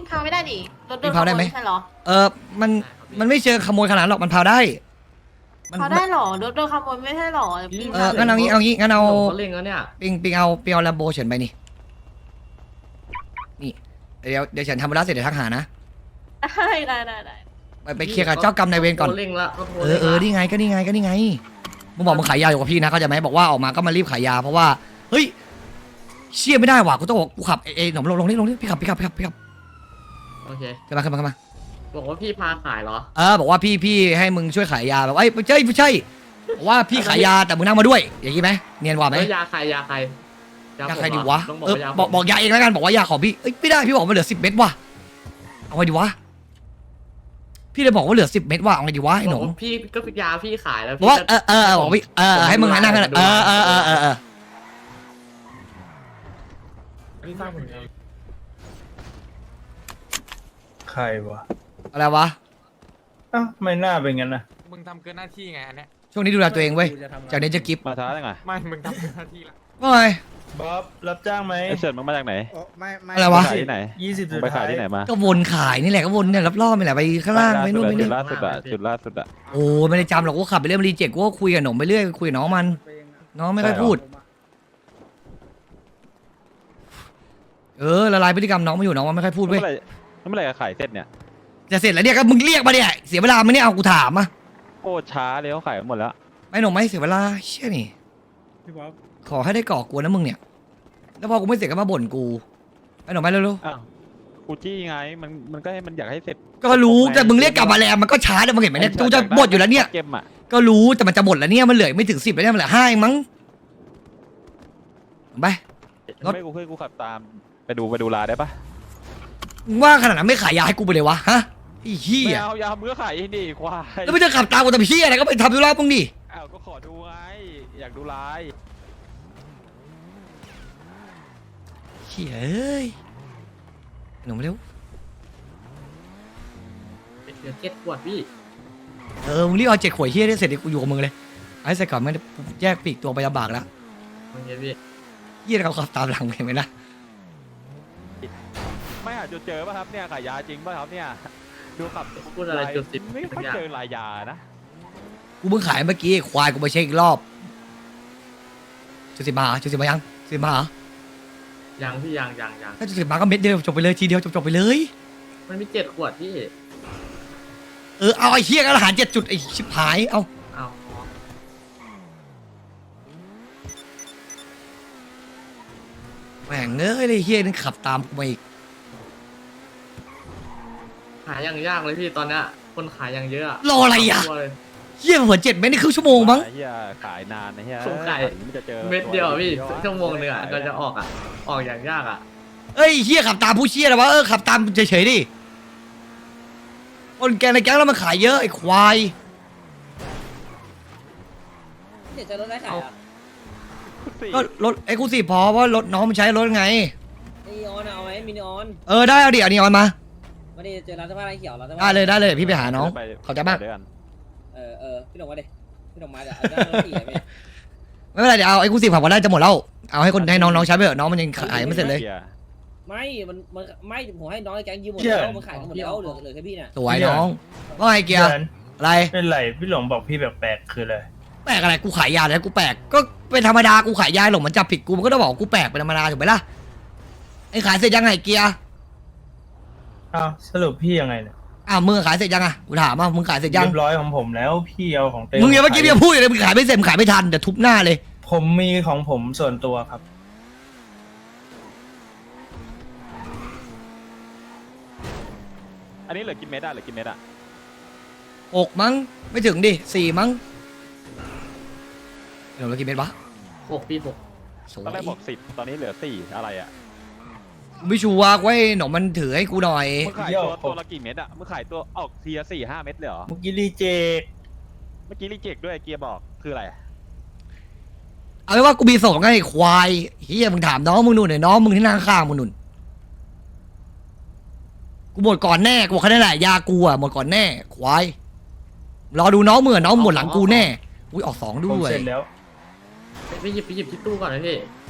งพาไม่ได้ดิรถโดนวิ่งพาได้ไหมขโใช่เหรอเออมันมันไม่เชิงขโมยขนาดนั้นหรอกมันพาวได้ มันพาได้เหรอรถโดนขโมยไม่ใช่เหรอเอองั้นเอางี้เอางี้งั้นเอาเขาเล่งแล้วเนี่ยปิงปิงเอาปิงเอาแลมโบเฉินไปนี่นี่เดี๋ยวเดี๋ยวเฉินทำเวลาเสร็จเดี๋ยวทักหานะได้ได้ได้ได้ไปไปเคลียร์กับเจ้ากรรมนายเวรก่อน เขาเล่งละเขาโทรเอร่องเออละนี่ไงก็นี่ไงก็นี่ไงมึงบอกมึงขายยาอยู่กับพี่นะเข้าใจไหมบอกว่าออกมาก็มารีบขายยาเพราะว่าเฮ้ยเชี่ยไม่ได้ว่ะกูต้องบอกกูขับเอเอหนอมลงลงนี่ลงนี่พี่ขับพี่ขับพี่ขับพี่ขับ โอเคขึ้นมาขึ้นมาขึ้นมาบอกว่าพี่พาขายเหรอเออบอกว่าพี่พี่ให้มึงช่วยขายยาแบบเอ้ยไม่ใช่ไม่ใช่บอกว่าพี่ขายยาแต่มึงนั่งมาด้วย อย่างนี้ไหมเนียนกว่าไหมแล้วยาใครยาใครยาผมใครดีเหวะต้องบอเอกอว่ายาบอกผมบอกยาเองแล้วกันบอกว่ายาของพี่เอ้ยไม่ได้พี่บอกว่าเหลือสิบเม็ดว่ะเอาไงดีวะพี่เลยบอกว่าเหลือสิบเม็ดว่ะเอาไงดีวะไอ้หบนอกมว่าพี่ก็ยาพี่ขายแล้วบอกว่าพี่เออเออเออบอกพี่เออเออให้มึงนั่งกันเออเออเออเออเออนี่สร้างผลงาน ใครวะอะไรวะ อ้าวไม่น่าเป็นงั้นนะมึงทำเกินหน้าที่ไงอันเนี้ยช่วงนี้ดูแลตัวเองเว้ย จากนี้จะกิฟต์มาช้าได้ไงไม่ มึงทำเกินหน้าที่ละว่าไง บ๊อบรับจ้างไหมไอเฉินมึงมาจากไหนไม่ไม่อะไรวะ ขายที่ไหนยี่สิบมึสุงดไปท้าขายยที่ไหนมาก็วนขายนี่แหละก็วนเนี่ยรอบๆนี่แหละไปข้างล่างไปนู่นไปจุนี่ดล่าสุดอะจุดล่าสุดอะ โอ้ไม่ได้จำหรอกว่าขับไปเรื่อยรีเจ็คว่าคุยกับหนมไปเรื่อยคุยกับน้องมันน้องไม่ค่อยพูด เออละลายพฤติกรรมน้องมาอยู่น้องมันไม่ค่อยพูดเมื่เว้ยอไหร่ เมื่อไหร่จะขายเสร็จเนี่ยจะเสร็จแล้วเนี่ยก็มึงเรียกมาเนี่ยเสียเวลาไหมเนี่ยเอากูถามอะโคตรช้าเลยเขาขายหมดแล้วไม่หนมไม่เสียเวลาเชี่ยนี่ พี่บ๊อบขอให้ได้ก่อกวนนะมึงเนี่ย แล้วพอกูไม่เสร็จก็มาบ่นกูไอ้หนมไม่เร็วอ้าวกูจี้ไงมันมันก็ให้มันอยากให้เสร็จๆก็รู้แต่มึงเรียกกลับมาแล้วมันก็ช้าแล้วมึงเห็นไหมเนี่ยกูจะบ่นอยู่แล้วเนี่ย เกมอะก็รู้แต่มันจะบ่นแล้วเนี่ยมันเหลือไม่ถึงสิบแล้วเนี่ยมันเหลือห้าเองมั้งไป รถ ไม่กูเคยกูขับตาม ไปดูไปดูลาได้ปะ มึงว่าขนาดนั้นไม่ขายยาให้กูไปเลยวะฮะไอ้เหี้ไม่ยเอายามือขายเองดิควายแล้วไม่จะขับตามกูทำเหี้ยอะไรก็ไปทำธุระมึงดิอ้าวก็ขอดูไงอยากดูลายเหี้ยเอ้ยหนูมาเร็วเดี๋ยวเจ็ดขวดพี่เออมึงรีบเอาเจ็ดขวดเหี้ยได้เสร็จเดี๋ยวกูอยู่กับมึงเลยไอ้ใส่ก่อนไม่ได้แยกปีกตัวไปลำบากแล้วโอเคพี่เหี้ยเขาขับตามหลังเห็นไหมนะไม่หา จุดเจอป่ะครับเนี่ยขายยาจริงป่ะครับเนี่ยดูขับพูดอะไรจุดสิบ ไม่ค่อยเจอลายยานะกูเพิ่งขายเมื่อกี้ควายกูไปเช็คอีกรอบจุดสิบมาเหรอจุดสิบมายังจุดสิบมาเหรอยังพี่ยังยังยังถ้าจุดสิบมาก็เม็ดเดียวจบไปเลยทีเดียวจบจบไปเลย มันมีเจ็ดขวดพี่เออเอาไอ้เหี้ยกันอาหารเจ็ดจุดไอ้ชิบหายเอาเอาแหม่งเอ้ยเลยเหี้ยนั่นขับตามกูมาอีกขายยังยากเลยพี่ตอนเนี้ยคนขายยังเยอะรออะไรอะตัวเลยเหี้ยหัวเจ็ดเม็ดนี่ครึ่งชั่วโมงมั้งไอ้เฮียขายนานนะเฮียผมขาย มันจะเจอเม็ดเดียวอะพี่ตัวชั่วโมงหนึงอะก็จะออกอะออกอย่างยากอะเอ้ยเฮียขับตามผู้เชี่ยนะวะเออขับตามเฉยๆดิคนแกงในแก๊งแล้วมันขายเยอะไอ้ควาย เดี๋ยวจะลดได้ขายอะสี่ก็รถไอ้กูสิพอเพราะรถน้องมันใช้รถไง นีออนเอาไหมมินิออน เออได้เอาดิเอานีออนมา วันนี้เจอร้านเสื้อผ้าร้านเขียวร้านเสื้อได้ผ้าเลยได้เลยพี่ไปหาน้อง ไปขอบใจมากไปด้วยนเออเออพี่หนุ่มมาดิพี่หนุ่มมาเดี๋ยวเอาเจ้าหน้าที่อะพี่ไม่เป็นไรเดี๋ยวเอาไอ้กูสิขับมาได้จะหมดแล้วเอาให้คนให้น้องน้องใช้ไปเถอะน้องมันยังขายไม่เสร็จเลยไม่มันมันไม่ผมให้น้องในแก๊งยืมหมดแล้วมันขายกันหมดแล้วเหลือเหลือแค่พี่เนี่ยสวยน้องว่าไงเกียร์เดือนอะไรเป็นไรพี่หลงบอกพี่แปลกๆคืออะไรแปลกอะไรกูขายยาแล้วกูแปลกก็เป็นธรรมดากูขายยาหลงมันจับผิดกูมันก็ต้องบอกกูแปลกเป็นธรรมดาถูกไหมล่ะไอ้ขายเสร็จยังไงเกียร์ อ้าวสรุปพี่ยังไงเนี่ยอ้าวมึงขายเสร็จยังอะกูถามอะมึงขายเสร็จยัง เรียบร้อยของผมแล้วพี่เอาของเต็มึงอย่าเมื่อกี้ยังพูดอยู่เลยมึงขายไม่เสร็จมึงขายไม่ทันเดี๋ยวทุบหน้าเลย ผมมีของผมส่วนตัวครับ อันนี้เหลือกินเม็ดอะเหลือกินเม็ดอะหกมั้งไม่ถึงดิสี่มั้งเดี๋ยวเรากี่เม็ดวะหกพี่หกสวตอนแรกยบอกสิบตอนนี้เหลือสี่อะไรอะ กูไม่ชัวร์ไว้หนมมันถือให้กูหน่อย มึงขายเดี๋ยวตัวผมตัวละกี่เม็ดอะมึงขายตัวออกเทียสี่ห้าเม็ดเลยเหรอ เมื่อกี้รีเจคเมื่อกี้รีเจ็คด้วยเกียร์บอกคืออะไร เอาเป็นว่ากูมีสองไงไอ้ควายเฮียมึงถามน้องมึงนู่นหน่อยน้องมึงที่นั่งข้างมึงนู่นกูหมดก่อนแน่กูบอกแค่นั้นแหละยากูอะหมดก่อนแน่ควายรอดูน้องมึงอะน้องหมดหลังกูแน่อุ้ยออกสองผมด้วยเสร็จแล้ว ไปหยิบไปหยิบที่ตู้ก่อนนะพี่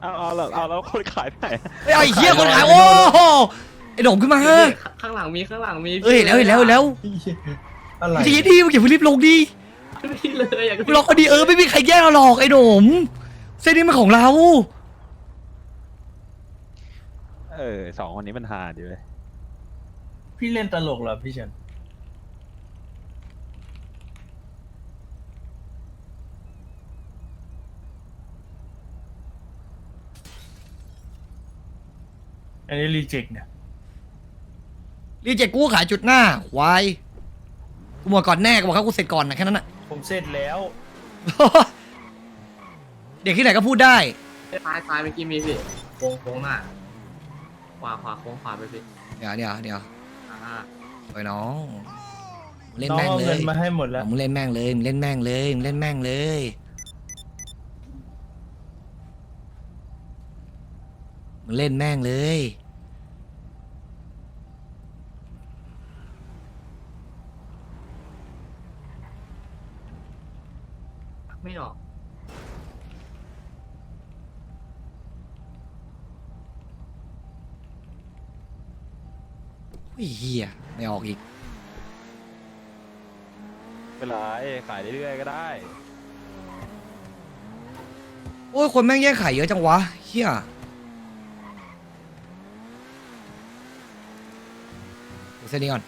เอาเอาแล้วเอาแล้วคนขายไปไหนเฮ้ยไอ้เหี้ยคนขายโอ้โหไอ้หนุ่มขึ้นมาพี่ข้างหลังมีข้างหลังมีเอ้ยเห็นแล้วเห็นแล้วเห็นแล้วอะไรทีนี้มึงอย่าเพิ่งรีบลงดิพี่เลยอยากมึงรอคนดีเออไม่มีใครแย่งเราหรอกไอ้หนุ่มเส้นนี้มันของเรา เออสองคนนี้มันหาดีเลยพี่เล่นตลกเหรอพี่เฉิน อันนี้รีเจ็คเนี่ยรีเจ็คกูก็ขายจุดหน้าควายกูหมดก่อนแน่กูบอกเขากูเสร็จก่อนนะแค่นั้นน่ะ ผมเสร็จแล้ว เด็กที่ไหนก็พูดได้ ซ้ายซ้ายเมื่อกี้มีพี่โค้งโค้งหน้าขวาขวาโค้งขวาไปพี่เดี๋ยวเดี๋ยวเดี๋ยวอ่าไปน้องมึงเล่นน้องแม่งเอาเลเงิยนมาให้หมดแล้ว มึงเล่นแม่งเลยมึงเล่นแม่งเลยมึงเล่นแม่งเลย มึงเล่นแม่งเลย ไม่ออก โอ้ยเฮียไม่ออกอีกเวลาขายเรื่อยๆก็ได้ โอ้ยคนแม่งแย่งขายเยอะจังวะเฮีย เส้นนี้ก่อน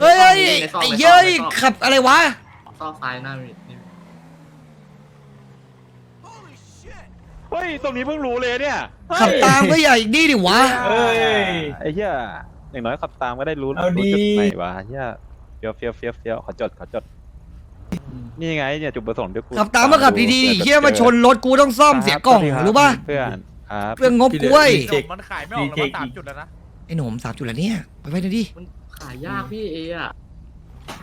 เฮ้ยเฮ้ยไอ้เย้ยขับอะไรวะ ซอกซ้ายหน้ามีนี่เฮ้ย ตรงนี้เพิ่งรู้เลยเนี่ยเฮ้ยขับตามก็ใหญ่อีกนี่ดิวะ เอ้ย ไอ้เหี้ยอย่างน้อยขับตามก็ได้รู้เอาดีรู้จุดไหนวะเหี้ยเฟี้ยวเฟี้ยวเฟี้ยวเฟี้ยวขอจดขอจด นี่ไงเนี่ยจุดประสงค์ที่กูขับตามมาขับดีๆเฮียมาชนรถกูต้องซ่อมเสียกล่องรู้ป่ะ เพื่อน ครับเพื่องบกูเว้ยเจ็คมันขายไม่ออกแล้วว่าสามจุดแล้วนะ ไอ้หนุ่มสามจุดแล้วเนี่ยไปไปหน่อยดิมันขายยากพี่เออะ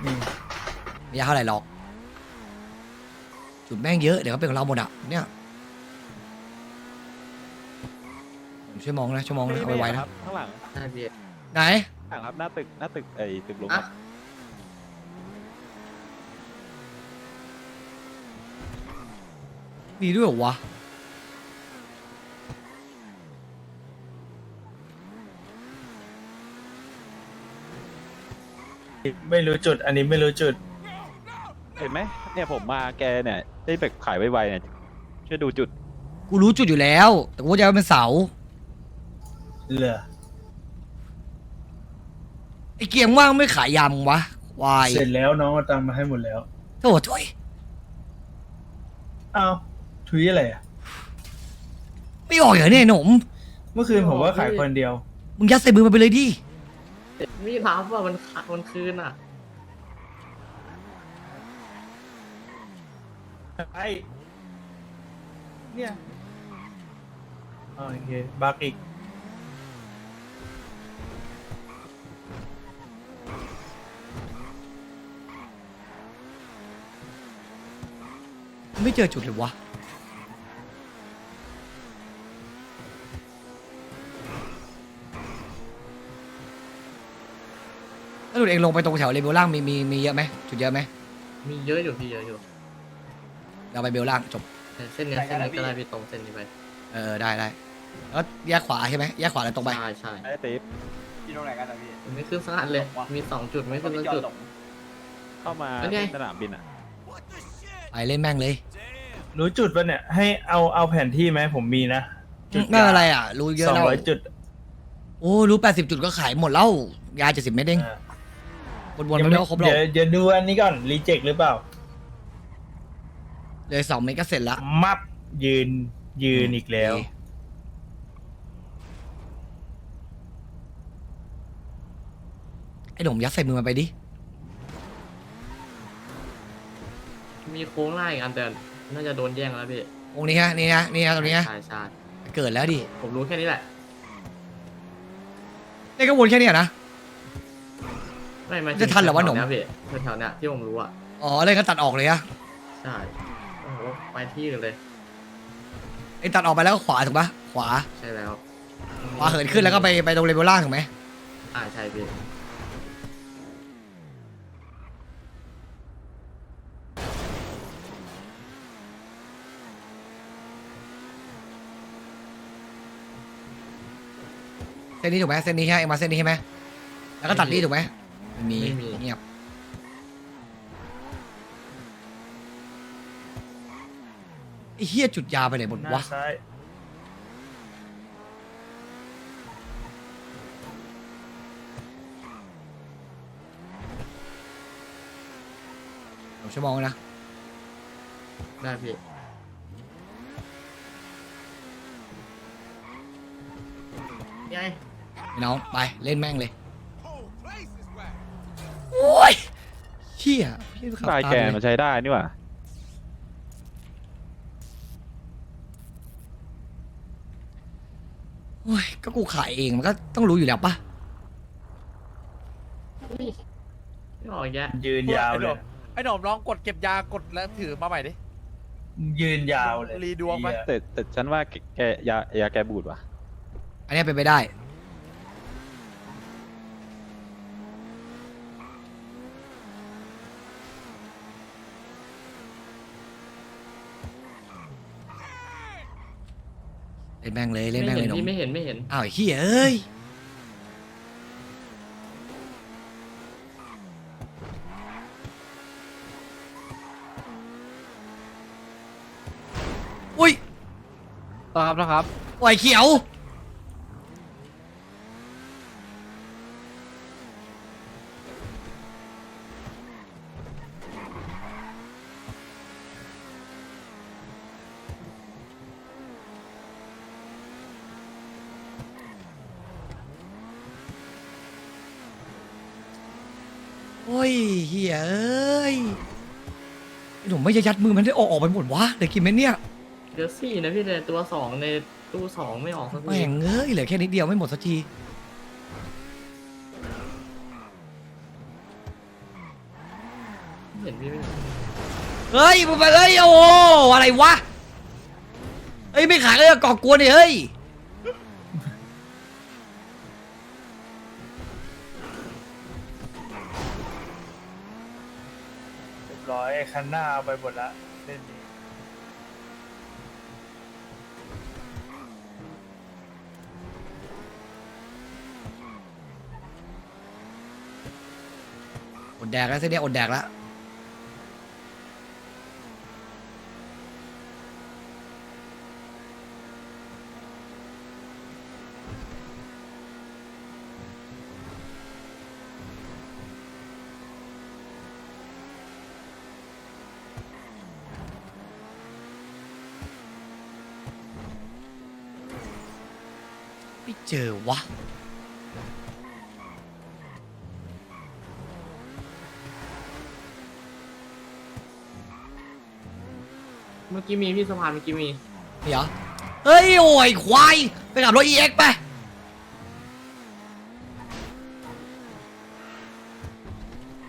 ไม่ยากเท่าไหร่หรอกจุดแม่งเยอะเดี๋ยวก็เป็นของเราหมดอะเนี่ยผมช่วยมองนะช่วยมองนะเอาไว้ๆคนะรับข้างหลังหน้าพี่ไหนข้างหลังครับหน้าตึกหน้าตึกไอ้ตึกลุงคอะรับมีด้วยเหรอวะ ไม่รู้จุด อันนี้ไม่รู้จุด เห็นไหมเนี่ยผมมาแกเนี่ยได้แบบขายไวๆเนี่ยช่วยดูจุดกูรู้จุดอยู่แล้ว แต่กูจะเอาเป็นเสาเหรอไอ้เกียงว่างไม่ขายยำวะวายเสร็จแล้วน้องเอาตังค์มาให้หมดแล้วโถ่ถ้วยอ้าวทุยอะไรอะ ไม่ออกเหรอเนี่ยไอ้หนุ่มเมื่อคืนผมว่าขายคนเดียว มึงยัดใส่มือมันไปเลยดิ ไม่รับอะมันขามันคืนอะ ไอ้เนี่ยอ๋อโอเคบักอีกไม่เจอจุดเลยวะ แล้วหลุดเองลงไปตรงแถวเลเวลล่างมีมีมีเยอะไหมจุดเยอะไหมมีเยอะอยู่พี่เยอะอยู่เราไปเบลล่างจบแต่เส้นเนี้ยเส้นนี้ก็ได้พี่ตรงเส้นนี้ไปเออได้ได้แล้วแยกขวาใช่ไหมแยกขวาแล้วตรงไปใช่ใช่ไอ้ติ๊บที่ตรงไหนกันนะพี่มันไม่ขึ้นสักอันเลยมีสองจุดไม่ขึ้นสักจุดเข้ามาเป็นไงสนามบินอะไปเล่นแม่งเลยรู้จุดปะเนี่ยให้เอาเอาแผนที่ไหมผมมีนะจุดไม่เป็นไรอะ รู้เยอะสองแล้วร้อยจุดโอ้รู้แปดสิบจุดก็ขายหมดแล้วยาเจ็ดสิบเม็ดเองอ่า วนๆไปไม่ก็ครบหรอกเดี๋ยวเดี๋ยวดูอันนี้ก่อนรีเจ็คหรือเปล่า เลยสองเม็ดก็เสร็จละมับยืนยืนอีกแล้ว ไอ้หนุ่มยัดใส่มือมันไปดิ มีโค้งหน้าอีกอันแต่น่าจะโดนแย่งแล้วพี่ตรงนี้ฮะนี่ฮะนี่ฮะตรงนี้ฮะใช่ใช่เกิดแล้วดิผมรู้แค่นี้แหละ นี่ก็วนแค่เนี้ยนะ ไม่มาจะทันเหรอวะหนุ่มแถๆเนี้ยพี่แถวๆเนี้ยที่ผมรู้อะอ๋อเลยก็ตัดออกเลยอะใช่โอ้โหไปที่อื่นเลยไอ้ตัดออกไปแล้วก็ขวาถูกปะขวาใช่แล้วขวาเหินขึ้นแล้วก็ไปไปตรงเลเวลล่างถูกไหมอ่าใช่พี่เส้นนี้ถูกไหมเส้นนี้ใช่ไหมเอ็งมาเส้นนี้ใช่ไหมแล้วก็ตัดนี่ถูกไหม ไม่มี เงียบไอ้เฮียจุดยาไปไหนหมดหน้าวะซ้ายสองชั่วโมงนะได้พี่ไงพี่น้องไปเล่นแม่งเลย เฮียพี่ขับลายตามแกเลยมันใช้ได้นี่หว่าโอ้ยก็กูขายเองมันก็ต้องรู้อยู่แล้วปะไม่ออกอีกแยะยืนยาวเลย ไอ้หนอมลองกดเก็บยากดแล้วถือมาใหม่ดิ ยืนยาวเลยรีดวงไหม เหี้ยแต่แต่ฉันว่าแกแกยายาแกบูดว่ะอันนี้เป็นไปได้ เล่นแม่งเลยเล่นแม่งเลยหนุ่มพี่ไม่เห็นไม่เห็นอ้าวไอ้เฮียเอ้ยอุ้ยครับนะครับปล่อยเขียว โอ้ยเฮียเอ้ยไอ้ หนุ่มไม่จะยัดมือมันได้ออกออกไปหมดวะเหลือกี่เม็ดเนี่ยเดี๋ยวสี่นะพี่แต่ตัวสองในตู้สองไม่ออกสักทีแม่งเอ้ยเหลือแค่นิดเดียวไม่หมดสักทีไม่เห็นพี่ไม่เห็นเฮ้ยมึงไปเฮ้ยโอ้โหอะไรวะเฮ้ยไม่ขายก็ก่อกวนดิเฮ้ย คันหน้าเอาไปหมดละเล่นนี้อดแดกแล้วเส้นนี้อดแดกแล้ว เจอวะ เมื่อกี้มีพี่สะพานเมื่อกี้มี เดี๋ยว เฮ้ย โอ้ย ควาย ไปขับรถ EX ไป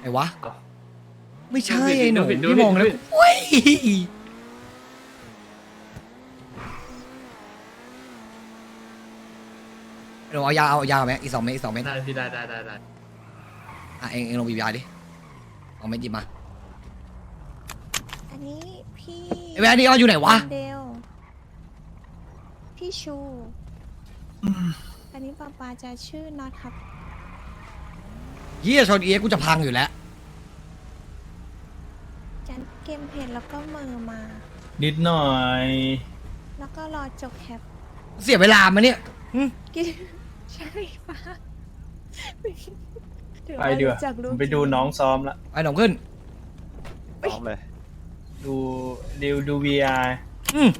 ไอ้วะ ไม่ใช่ไอ้หนูดูผิดดูผิดพี่มองแล้วดูผิด โอ้ยเดี๋ยวเอายาเอายาไหมอีกสองเม็ดอีกสองเม็ดได้พี่ได้ได้ได้ได้อะเองเองลงบีบยาดิสองเม็ดหยิบมาอันนี้พี่ไอ้แวนนี่เอาอยู่ไหนวะเดลพี่ชู อันนี้ป๊าป๊าจะชื่อน็อตครับ เฮียชน EX กูจะพังอยู่แล้วจันเกมเพจแล้วก็มือมา นิดหน่อย แล้วก็รอจบแคปเสียเวลามาเนี่ยหึกิน ใช่ปะถือไปดีกว่ารู้จักลูผกมไปดูน้องซ้อมละไอ้หนมขึ้น พร้อมเลยดูดูดูวีอาร์อืม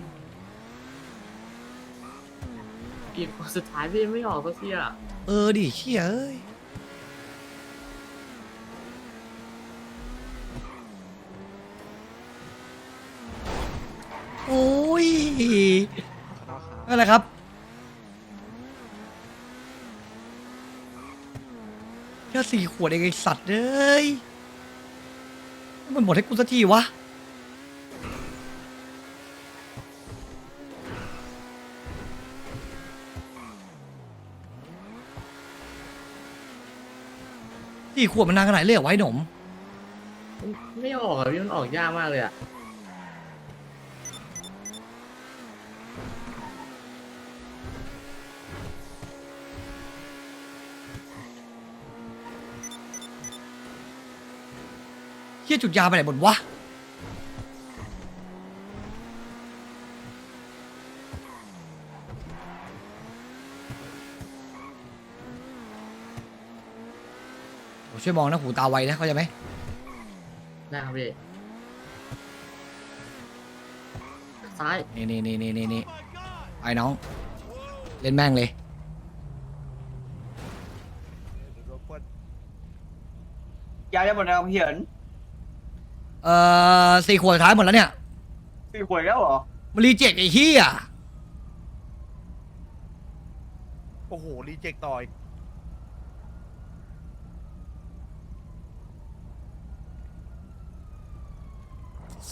อีกคนสุดท้ายพี่ไม่ออกสักทีอะเออดิเชี่ยเอ้ยโอ้ยอะไรครับ ค่สี่ขวดเองไอสัตว์เอ้ยมันหมดให้กูสักทีวะสี่ขวดมันนานขนาดไหนเลยเหรอไว้หนม ไม่ออกอะพี่มันออกยากมากเลยอะ เฮียจุดยาไปไหนหมดวะ ผมช่วยมองนะหูตาไวนะเข้าใจไหมได้ครับพี่ซ้ายนี่นี่นี่นี่นี่นี่ไอ้น้อง เล่นแม่งเลยยาได้หมดแล้วเหียน เอ่อสี่ขวดสุดท้ายหมดแล้วเนี่ยสี่ขวดแล้วเหรอ มันรีเจ็คไอ้เฮียโอ้โห รีเจ็คต่อย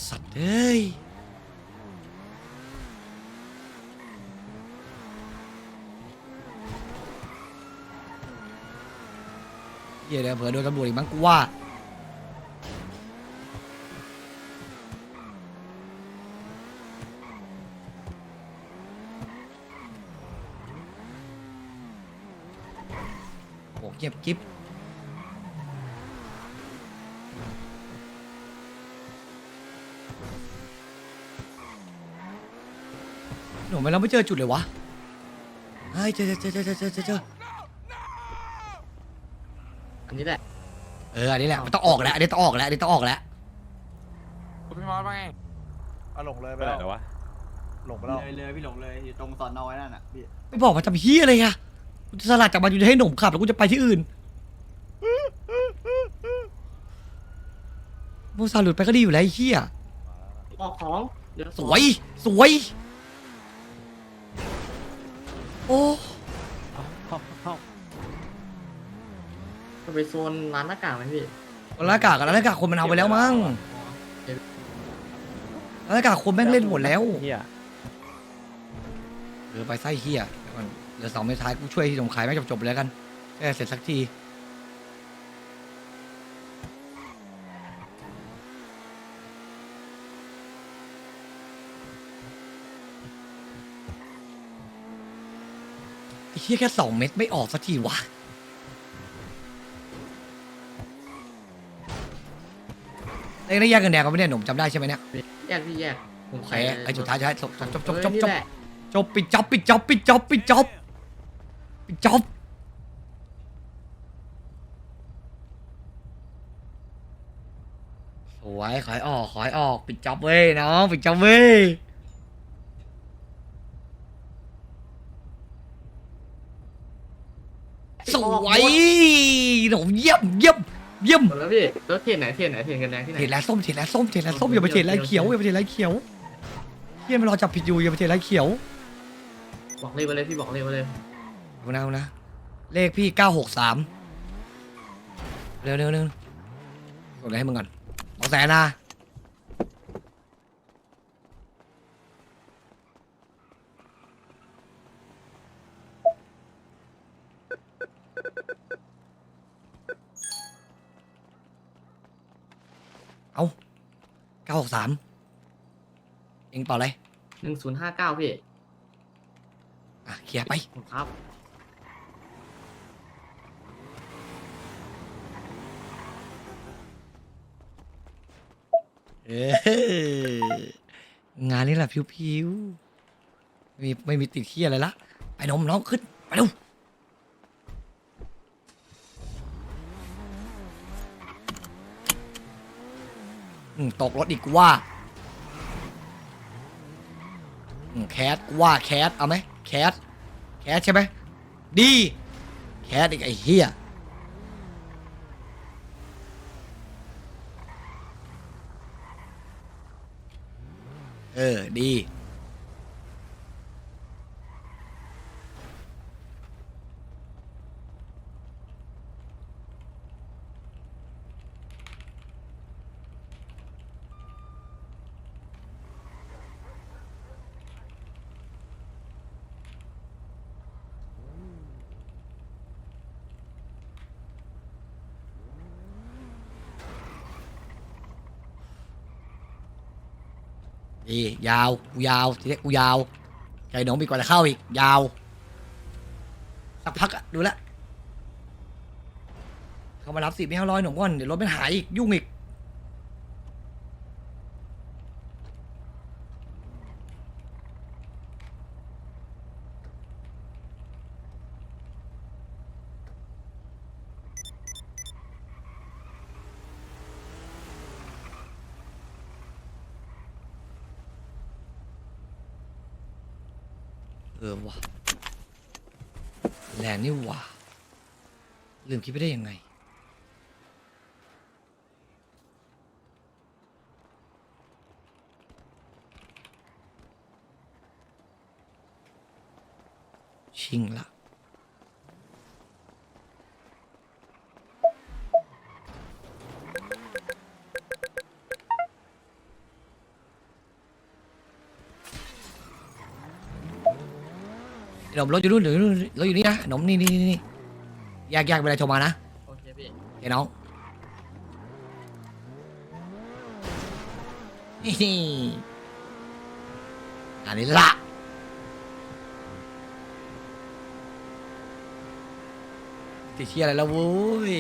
สัตว์เอ้ยเฮียเดี๋ยวเผื่อโดนตำรวจอีกมั้งกูว่า เก็บกิฟหนูไม่ล้วไม่เจอจุดเลยวะเฮ้ยเจอเจอเจอเจอเจอเจออันนี้แหละ เอออันนี้แหละมันต้องออกแล้วอันนี้ต้องออกแล้วอันนี้ต้องออกแล้วคุพี่มอสว่าไงอะหลงเลยไปไหนแล้วะ หลงไปแล้วเลยเลยพี่หลงเลยอยู่ตรงสอนน้อยนั่นน่ะพี่ ไม่บอกว่าทำเฮียอะไรอะ กูจะสลัดจากมันอยู่ให้หนุ่มขับแล้วกูจะไปที่อื่นโมซาหลุดไปก็ดีอยู่แล้วไอ้เฮียออกของเดี๋ยวสวย สวย โอ้ จะไปโซนร้านหน้ากากไหมพี่ ร้านหน้ากากกับร้านหน้ากากคนมันเอาไปแล้วมั้งร้านหน้ากากคนแม่งเล่นหมดแล้วเฮียเออไปไส้เฮีย ลือสองเมตรท้ายกูช่วยที่ตรงขายไม่จบๆไปแล้วกันแค่เสร็จสักที ไอ้เฮียแค่สองเม็ดไม่ออกสักทีวะเอ้ยได้แยกกันแดงกันไหมเนี่ยหนุ่มจำได้ใช่ไหมเนี่ยแยกพี่แยกผมโอเคขายไอ้สุดท้ายจะให้จบจบจบจบเออจบนี่แหละจบปิดจ็อบปิดจ็อบปิดจ็อบปิดจ็อบปิดจ็อบปิด จ็อบสวยขอยออกขอยออก ปิดจ็อบเว้ยน้องปิดจ็อบเว้ยสวยหนุ่มเยี่ยมเยี่ยมเยี่ยมหมดแล้วพี่แล้วเทียนไหนเทียนไหนเทียนกันแดงที่ไหน เทรดแล้วส้มเทรดแล้วส้มเทรดแล้วส้มอย่าไปเทรดแล้วเขียวอย่าไปเทรดแล้วเขียวเฮียมันรอจับผิดอยู่อย่าไปเทรดแล้วเขียว บอกเลขไปเลยพี่บอกเลขไปเลย เอานะเอานะ เลขพี่เก้าหกสามเร็วเร็วเร็วกดอะไรให้มึงก่อนสองแสนนะเอาเก้าหกสามเองเปล่าอะไรหนึ่งศูนย์ห้าเก้าพี่ อะเคลียร์ไปผมครับ งานนี้แหละพิวๆไม่มีไม่มีติดเที่ยอะไรละ ไปนมน้องขึ้น ไปดูอืมตกรถอีกกูว่าอืมแคสกูว่าแคสเอาไหมแคสแคสใช่ไหมดี แคสอีกไอ้เหี้ย เออดี ดียาวกูยาวทีนี้กูยาวใจหนองมีกว่าจะเข้าอีก ยาว สักพักอะดูแลเขามารับสิไม่ห้าร้อยหนุ่มก่อนเดี๋ยวรถมันหายอีกยุ่งอีก ออว่ะแลนนี่ว่ะลืมคิดไปได้ยังไง ชิงละ หนมรถอยู่นู่นหรือรถอยู่นี่นะหนมนี่นี่นี่นี่แยกแยกไปเลยโทรมานะโอเคพี่ไอ้น้องนี่อันนี้ละติดเชียอะไรแล้วโว้ย